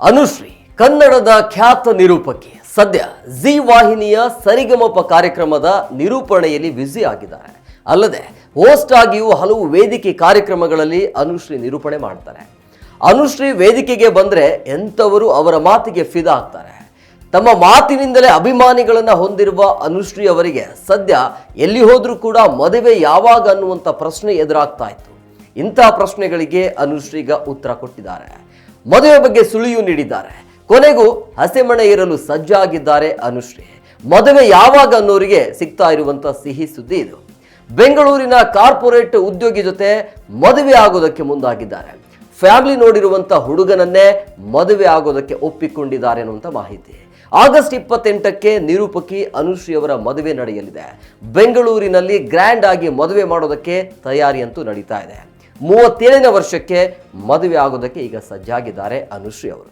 ಅನುಶ್ರೀ, ಕನ್ನಡದ ಖ್ಯಾತ ನಿರೂಪಕಿ, ಸದ್ಯ ಜಿ ವಾಹಿನಿಯ ಸರಿಗಮಪ ಕಾರ್ಯಕ್ರಮದ ನಿರೂಪಣೆಯಲ್ಲಿ ಬ್ಯುಸಿ ಆಗಿದ್ದಾರೆ. ಅಲ್ಲದೆ ಹೋಸ್ಟ್ ಆಗಿಯೂ ಹಲವು ವೇದಿಕೆ ಕಾರ್ಯಕ್ರಮಗಳಲ್ಲಿ ಅನುಶ್ರೀ ನಿರೂಪಣೆ ಮಾಡ್ತಾರೆ. ಅನುಶ್ರೀ ವೇದಿಕೆಗೆ ಬಂದರೆ ಎಂಥವರು ಅವರ ಮಾತಿಗೆ ಫಿದಾ ಆಗ್ತಾರೆ. ತಮ್ಮ ಮಾತಿನಿಂದಲೇ ಅಭಿಮಾನಿಗಳನ್ನು ಹೊಂದಿರುವ ಅನುಶ್ರೀ ಅವರಿಗೆ ಸದ್ಯ ಎಲ್ಲಿ ಹೋದರೂ ಕೂಡ ಮದುವೆ ಯಾವಾಗ ಅನ್ನುವಂಥ ಪ್ರಶ್ನೆ ಎದುರಾಗ್ತಾ ಇತ್ತು. ಇಂತಹ ಪ್ರಶ್ನೆಗಳಿಗೆ ಅನುಶ್ರೀಗ ಉತ್ತರ ಕೊಟ್ಟಿದ್ದಾರೆ. ಮದುವೆ ಬಗ್ಗೆ ಸುಳಿಯು ನೀಡಿದ್ದಾರೆ. ಕೊನೆಗೂ ಹಸೆಮಣೆ ಇರಲು ಸಜ್ಜಾಗಿದ್ದಾರೆ ಅನುಶ್ರೀ. ಮದುವೆ ಯಾವಾಗ ಅನ್ನೋರಿಗೆ ಸಿಗ್ತಾ ಇರುವಂತಹ ಸಿಹಿ ಸುದ್ದಿ ಇದು. ಬೆಂಗಳೂರಿನ ಕಾರ್ಪೊರೇಟ್ ಉದ್ಯೋಗಿ ಜೊತೆ ಮದುವೆ ಆಗೋದಕ್ಕೆ ಮುಂದಾಗಿದ್ದಾರೆ. ಫ್ಯಾಮಿಲಿ ನೋಡಿರುವಂತ ಹುಡುಗನನ್ನೇ ಮದುವೆ ಆಗೋದಕ್ಕೆ ಒಪ್ಪಿಕೊಂಡಿದ್ದಾರೆ ಅನ್ನುವಂಥ ಮಾಹಿತಿ. ಆಗಸ್ಟ್ ಇಪ್ಪತ್ತೆಂಟಕ್ಕೆ ನಿರೂಪಕಿ ಅನುಶ್ರೀ ಅವರ ಮದುವೆ ನಡೆಯಲಿದೆ. ಬೆಂಗಳೂರಿನಲ್ಲಿ ಗ್ರ್ಯಾಂಡ್ ಆಗಿ ಮದುವೆ ಮಾಡೋದಕ್ಕೆ ತಯಾರಿ ಅಂತೂ ನಡೀತಾ ಇದೆ. ಮೂವತ್ತೇಳನೇ ವರ್ಷಕ್ಕೆ ಮದುವೆ ಆಗೋದಕ್ಕೆ ಈಗ ಸಜ್ಜಾಗಿದ್ದಾರೆ ಅನುಶ್ರೀ ಅವರು.